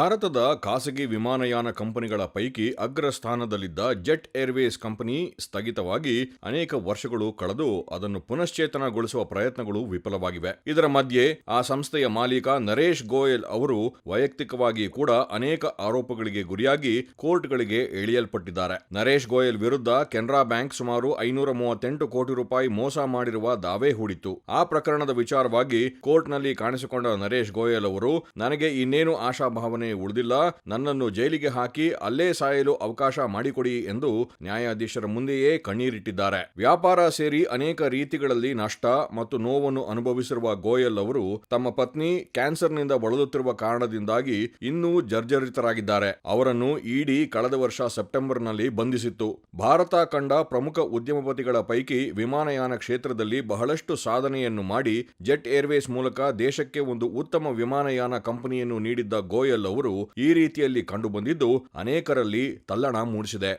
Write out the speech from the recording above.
ಭಾರತದ ಖಾಸಗಿ ವಿಮಾನಯಾನ ಕಂಪನಿಗಳ ಪೈಕಿ ಅಗ್ರಸ್ಥಾನದಲ್ಲಿದ್ದ ಜೆಟ್ ಏರ್ವೇಸ್ ಕಂಪನಿ ಸ್ಥಗಿತವಾಗಿ ಅನೇಕ ವರ್ಷಗಳು ಕಳೆದು ಅದನ್ನು ಪುನಶ್ಚೇತನಗೊಳಿಸುವ ಪ್ರಯತ್ನಗಳು ವಿಫಲವಾಗಿವೆ. ಇದರ ಮಧ್ಯೆ ಆ ಸಂಸ್ಥೆಯ ಮಾಲೀಕ ನರೇಶ್ ಗೋಯಲ್ ಅವರು ವೈಯಕ್ತಿಕವಾಗಿ ಕೂಡ ಅನೇಕ ಆರೋಪಗಳಿಗೆ ಗುರಿಯಾಗಿ ಕೋರ್ಟ್ಗಳಿಗೆ ಎಳೆಯಲ್ಪಟ್ಟಿದ್ದಾರೆ. ನರೇಶ್ ಗೋಯಲ್ ವಿರುದ್ಧ ಕೆನರಾ ಬ್ಯಾಂಕ್ ಸುಮಾರು ಐನೂರ ಮೂವತ್ತೆಂಟು ಕೋಟಿ ರೂಪಾಯಿ ಮೋಸ ಮಾಡಿರುವ ದಾವೆ ಹೂಡಿತ್ತು. ಆ ಪ್ರಕರಣದ ವಿಚಾರವಾಗಿ ಕೋರ್ಟ್ನಲ್ಲಿ ಕಾಣಿಸಿಕೊಂಡ ನರೇಶ್ ಗೋಯಲ್ ಅವರು, ನನಗೆ ಇನ್ನೇನು ಆಶಾಭಾವನೆ ಉಳಿದಿಲ್ಲ. ನನ್ನನ್ನು ಜೈಲಿಗೆ ಹಾಕಿ ಅಲ್ಲೇ ಸಾಯಲು ಅವಕಾಶ ಮಾಡಿಕೊಡಿ ಎಂದು ನ್ಯಾಯಾಧೀಶರ ಮುಂದೆಯೇ ಕಣ್ಣೀರಿಟ್ಟಿದ್ದಾರೆ. ವ್ಯಾಪಾರ ಸೇರಿ ಅನೇಕ ರೀತಿಗಳಲ್ಲಿ ನಷ್ಟ ಮತ್ತು ನೋವನ್ನು ಅನುಭವಿಸಿರುವ ಗೋಯಲ್ ಅವರು ತಮ್ಮ ಪತ್ನಿ ಕ್ಯಾನ್ಸರ್ನಿಂದ ಬಳಲುತ್ತಿರುವ ಕಾರಣದಿಂದಾಗಿ ಇನ್ನೂ ಜರ್ಜರಿತರಾಗಿದ್ದಾರೆ. ಅವರನ್ನು ಇಡಿ ಕಳೆದ ವರ್ಷ ಸೆಪ್ಟೆಂಬರ್ನಲ್ಲಿ ಬಂಧಿಸಿತ್ತು. ಭಾರತ ಕಂಡ ಪ್ರಮುಖ ಉದ್ಯಮಪತಿಗಳ ಪೈಕಿ ವಿಮಾನಯಾನ ಕ್ಷೇತ್ರದಲ್ಲಿ ಬಹಳಷ್ಟು ಸಾಧನೆಯನ್ನು ಮಾಡಿ ಜೆಟ್ ಏರ್ವೇಸ್ ಮೂಲಕ ದೇಶಕ್ಕೆ ಒಂದು ಉತ್ತಮ ವಿಮಾನಯಾನ ಕಂಪನಿಯನ್ನು ನೀಡಿದ್ದ ಗೋಯಲ್ ಅವರು ಈ ರೀತಿಯಲ್ಲಿ ಕಂಡುಬಂದಿದ್ದು ಅನೇಕರಲ್ಲಿ ತಲ್ಲಣ ಮೂಡಿಸಿದೆ.